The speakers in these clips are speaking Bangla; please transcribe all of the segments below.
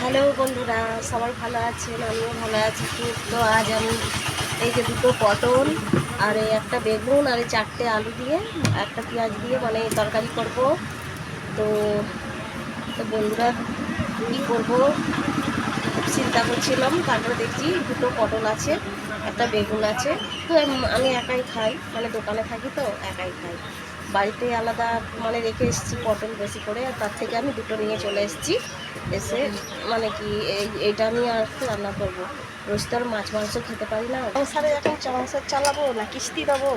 হ্যালো বন্ধুরা, সবাই ভালো আছেন? আমিও ভালো আছি তো আজ আমি এই যে দুটো পটল আর এই একটা বেগুন আর এই চারটে আলু দিয়ে, একটা পেঁয়াজ দিয়ে মানে তরকারি করব। তো তো বন্ধুরা, কী করব? চিন্তা করছিলাম, তারপরে দেখছি দুটো পটল আছে, একটা বেগুন আছে। তো আমি একাই খাই মানে দোকানে থাকি তো, একাই খাই। বাড়িতে আলাদা মানে রেখে এসেছি, পটল বেশি করে তার থেকে আমি দুটো নিয়ে চলে এসেছি। এসে মানে কি এই, এইটা আমি আর রান্না করব। রোজ তো আর মাছ মাংস খেতে পারি না। সংসারে এখন সংসার চালাবো না, কিস্তি দেবো?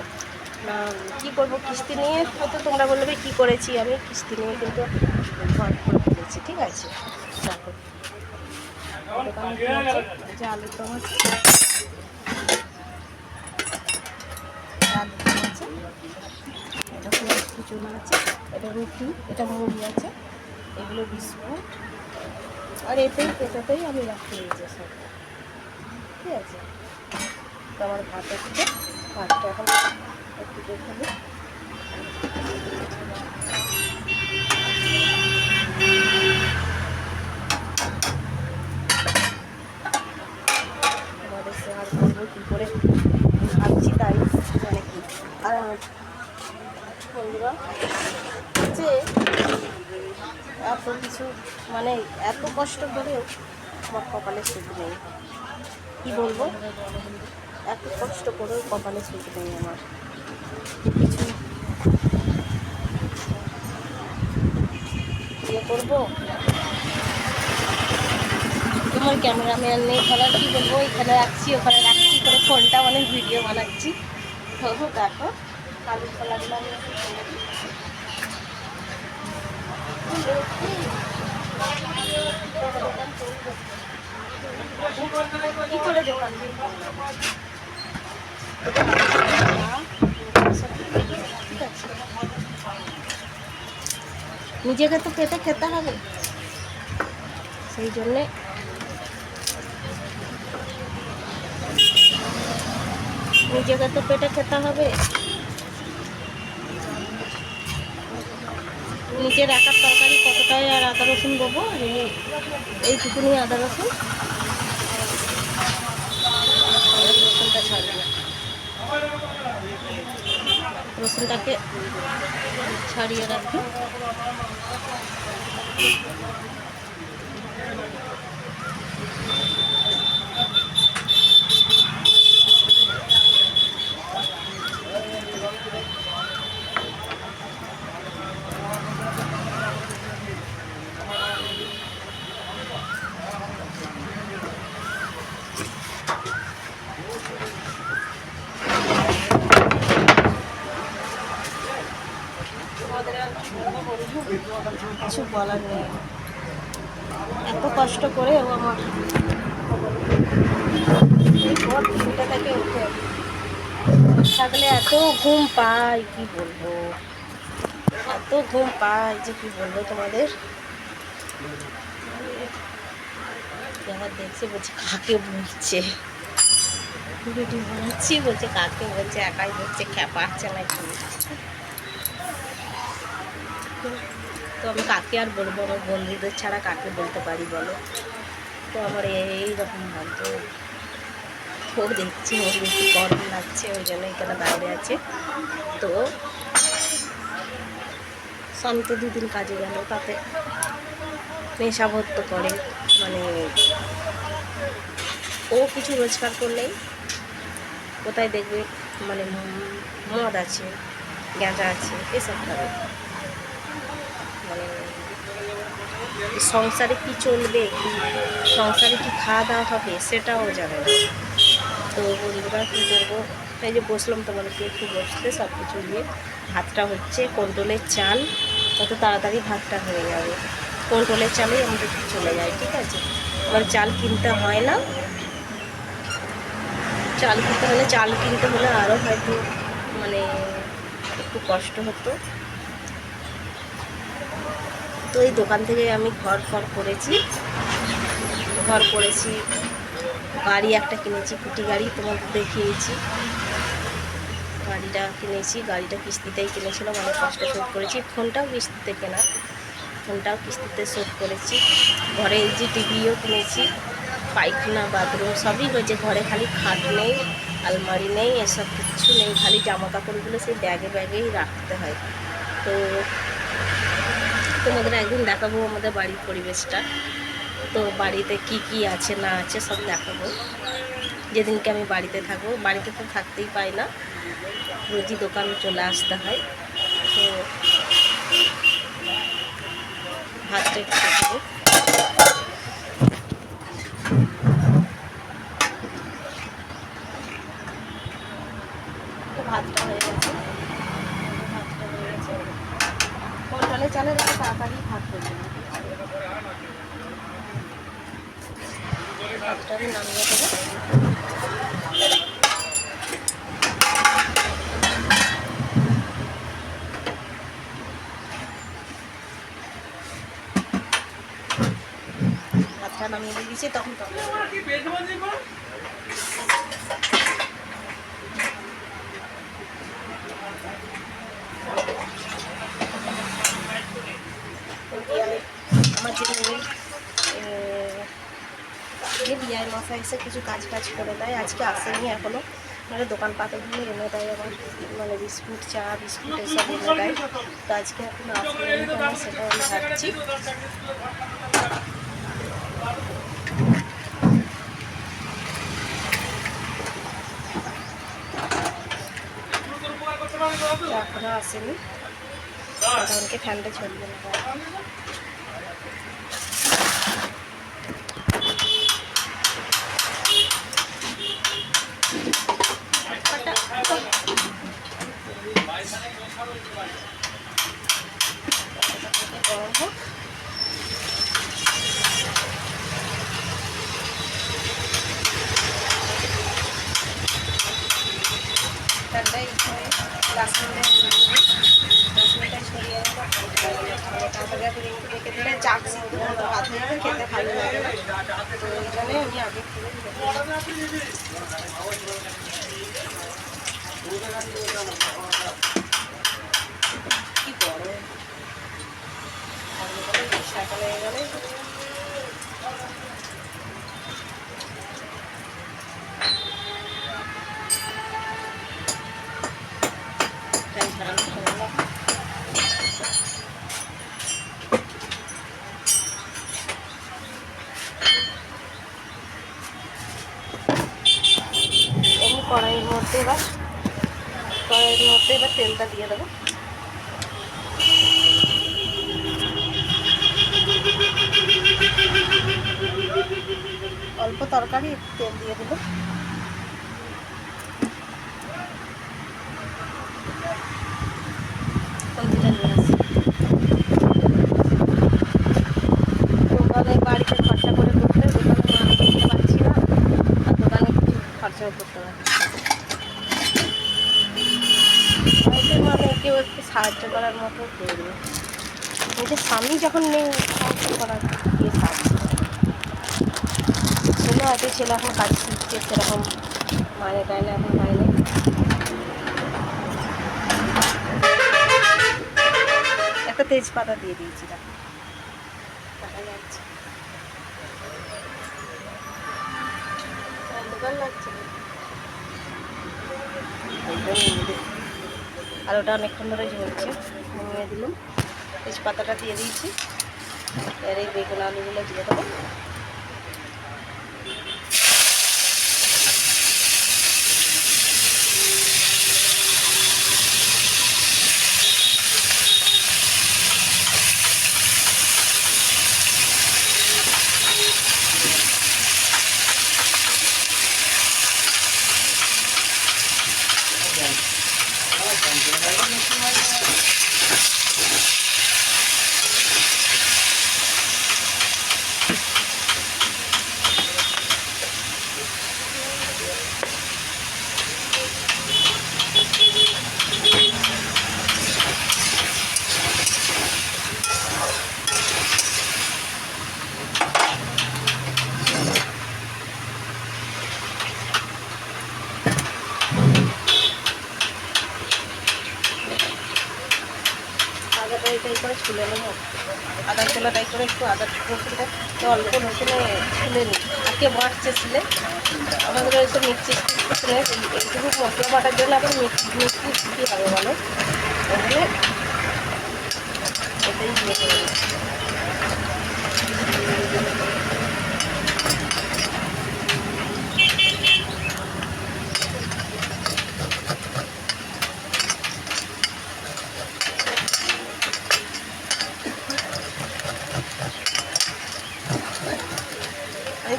না, কী করব? কিস্তি নিয়ে হয়তো তোমরা বলবে কী করেছি আমি, কিস্তি নিয়ে কিন্তু ঘর করে ফেলেছি, ঠিক আছে? দেখো দোকানে কি আছে? এই যে আলুর দম আছে আলুর দম আছে এটা কুচুনো আছে, এটা রুটি, এটা মুড়ি আছে, এগুলো বিস্কুট, আর এতেই এটাতেই আমি রাখতে যে সব। ঠিক আছে? তো আমার ভাত হচ্ছে, ভাতটা এখন একটু দেখে নিই। আমাদের সে করব কী করে ভাবছি তাই মানে কি। আর বন্ধুরা যে এত কিছু মানে এত কষ্ট করেও আমার কপালে সুখ নেই। কী বলব? এত কষ্ট করেও কপালে সুখ নেই আমার। কিছু ইয়ে করব? তোমার ক্যামেরাম্যান নেই আর কি বলব? এখানে রাখছি, ওখানে রাখছি করে ফোনটা মানে ভিডিও বানাচ্ছি। তো দেখো। কালু ফলাগুলো আমি। কি। নিজেকে তো পেটে খেতে হবে সেই জন্যে নিজেকে তো পেটে খেতে হবে নিজের একার তরকারি কতটাই আর আদা রসুন দেবো? এইটুকুনি আদা রসুন। রসুনটা ছাড়বো। রসুনটাকে ছাড়িয়ে রাখি বলার নেই। এত কষ্ট করেও আমার এই ভোর তিনটে থেকে থাকলে এত ঘুম পাই কি বলব? এত ঘুম পাই যে কি বলব তোমাদের? আবার দেখছে বলছে, কাকে বলছে? বানাচ্ছি বলছে কাকে বলছে, একাই বলছে, খ্যাপাচ্ছে নাকি? তো আমি কাকে আর বলব? আমার বন্ধুদের ছাড়া কাকে বলতে পারি বলো? তো আমার এই রকম ভাবতো ও দেখছি ওর বেশি গরম লাগছে, ওই জন্য এখানে বাইরে আছে। তো স্বামী তো দুদিন কাজে গেল, তাতে নেশা ভর্ত করে মানে ও কিছু রোজগার করলেই কোথায় দেখবে? মানে মদ আছে, গাঁজা আছে, এসব খাবে। সংসারে কি চলবে কি সংসারে কি খাওয়া দাওয়া হবে সেটাও জানে না। তো বন্ধুরা, কী করব? এই যে বসলাম তোমাদেরকে একটু বসতে সব কিছু দিয়ে ভাতটা হচ্ছে, কন্ট্রোলের চাল তত তাড়াতাড়ি ভাতটা হয়ে যাবে। কন্ট্রোলের চালেই আমাদের চলে যায়, ঠিক আছে? এবার চাল কিনতে হয় না। চাল কিনতে হলে, চাল কিনতে হলে আরও হয়তো মানে একটু কষ্ট হতো। তো এই দোকান থেকে আমি ঘর ফর করেছি। ঘর করেছি গাড়ি একটা কিনেছি, কুটি গাড়ি তোমাদের দেখিয়েছি। গাড়িটা কিনেছি, গাড়িটা কিস্তিতেই কিনেছিলাম অনেক কষ্ট শোধ করেছি। ফোনটাও কিস্তিতে কেনা, ফোনটাও কিস্তিতে শোধ করেছি। ঘরে এলজি টিভিও কিনেছি, পায়খানা, বাথরুম, সবই হয়েছে। ঘরে খালি খাট নেই, আলমারি নেই, এসব কিচ্ছু নেই। খালি জামা কাপড়গুলো সেই ব্যাগে ব্যাগেই রাখতে হয়। তো তোমাদের একদিন দেখাবো আমাদের বাড়ির পরিবেশটা। তো বাড়িতে কি কি আছে, না আছে, সব দেখাবো। যেদিনকে আমি বাড়িতে থাকব, বাড়িতে তো থাকতেই পাই না। রোজই দোকান চলে আসতে হয় তো ভাতটা একটু দেবো তো ভাতটা হয়ে গেছে ভাতটা হয়ে গেছে কলটালে চালে রেখে তাড়াতাড়ি ভাত হয়ে যাবে ভাতটা আমি নামিয়ে দেবো ভাতটা দিয়েছি তখন তখন আমার যে বিআই মশা এসে কিছু কাজ কাজ করে দেয়, আজকে আসেনি এখনও। মানে দোকানপাটগুলো এনে দেয় আমার মানে বিস্কুট, চা, বিস্কুট এসব এনে দেয়। তো আজকে এখনও আসেনি সেটা আমি ভাবছি। তো এখনও আসেনি তখনকে ফ্যানটা ছড়িয়ে নেব গরম হোক খেতে ভালো লাগে না তো ওই জন্যই আমি আগে। কি গরম সকালে গেলে ফ্যান ছাড়ানো সময় লাগে। এমনি কড়াইয়ের মধ্যে এবার কড়াইয়ের মধ্যে এবার তেলটা দিয়ে দেবো অল্প তরকারি একটু তেল দিয়ে দেবো কলজিটা নিয়ে আসি দোকানে বাড়িতে খরচা করে করতে দোকানে মাল কিনতে পারছি না আর দোকানে কিছু খরচাও করতে না। হয়তো মানে কেউ একটু সাহায্য করার মতো নিজের স্বামী যখন নেই সাহায্য করার। ছেলে আছে ছেলে এখন কাজ শিখছে সেরকম মাইনে টাইনে এখন পায়নি একটা তেজপাতা দিয়ে দিয়েছি, দেখো। যাচ্ছে না? আর ওটা অনেকক্ষণ ধরে ঝরছে নিয়ে দিলাম। তেজপাতাটা দিয়ে দিয়েছি। এর এই বেগুন আলুগুলো দিয়ে দেবো। রসুনটা অল্প রসুনে তুলে নিই। আর কে বাটছে ছিলে আমাদের ওইসব মিক্সি শুনে এইটুকু মশলা বাটার জন্য আবার মিক্সি কী হবে বলো? তাহলে এটাই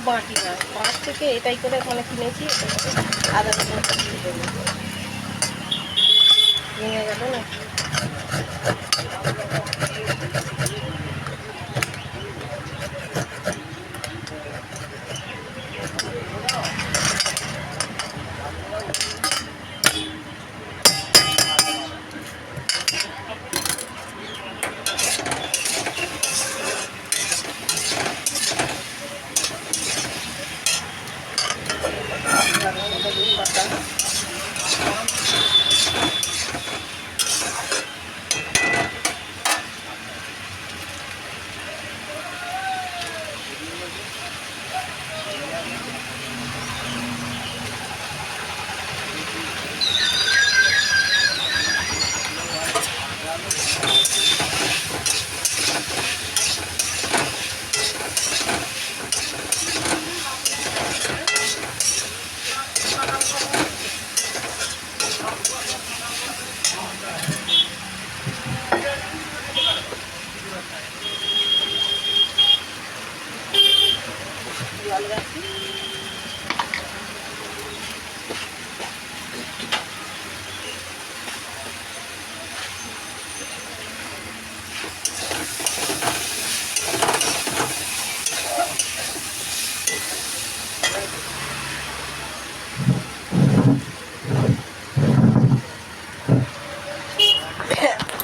বাটি না পাঁচ থেকে এটাই করে ওখানে কিনেছি আদা রসুন ভেঙে গেল না?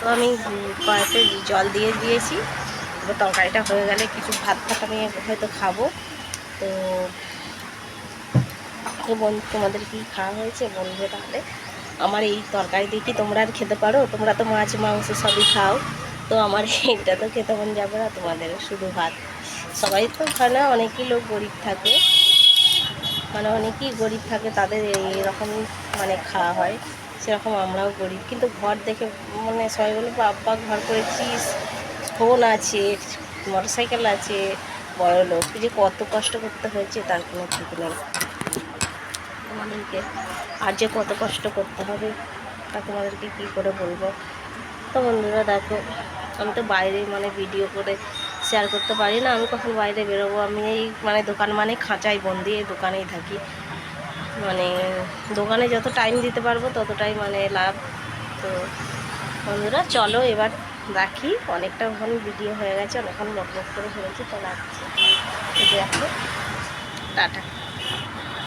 তো আমি কড়াইতে জল দিয়ে দিয়েছি। এবার তরকারিটা হয়ে গেলে কিছু ভাত ভাত আমি হয়তো খাব। তো বন্ধু তোমাদের কি খাওয়া হয়েছে বলবে তাহলে? আমার এই তরকারি দিয়ে কি তোমরা আর খেতে পারো? তোমরা তো মাছ, মাংস সবই খাও। তো আমার এটা তো খেতে মন যাবে না, তোমাদের শুধু ভাত। সবাই তো খায় না অনেকই লোক গরিব থাকে। মানে অনেকেই গরিব থাকে, তাদের এইরকম মানে খাওয়া হয়। সেরকম আমরাও করি। কিন্তু ঘর দেখে মানে সবাই বলে বাপ্পা ঘর করেছিস? ফোন আছে মোটর সাইকেল আছে, বড় লোক। যে কত কষ্ট করতে হয়েছে, তার কোনো ঠিক নেই। আমাদেরকে আর যে কত কষ্ট করতে হবে, তা তোমাদেরকে কী করে বলব? তো বন্ধুরা, দেখো, আমি তো বাইরে মানে ভিডিও করে শেয়ার করতে পারি না। আমি কখন বাইরে বেরোবো? আমি এই মানে দোকান মানে খাঁচাই বন্দি, এই দোকানেই থাকি। মানে দোকানে যত টাইম দিতে পারব ততটাই মানে লাভ। তো বন্ধুরা, চলো এবার রাখি অনেকটা ওখানে ভিডিও হয়ে গেছে, অনেকক্ষণ বক করে ফেলেছি তো রাখছি। দেখো, টাটা।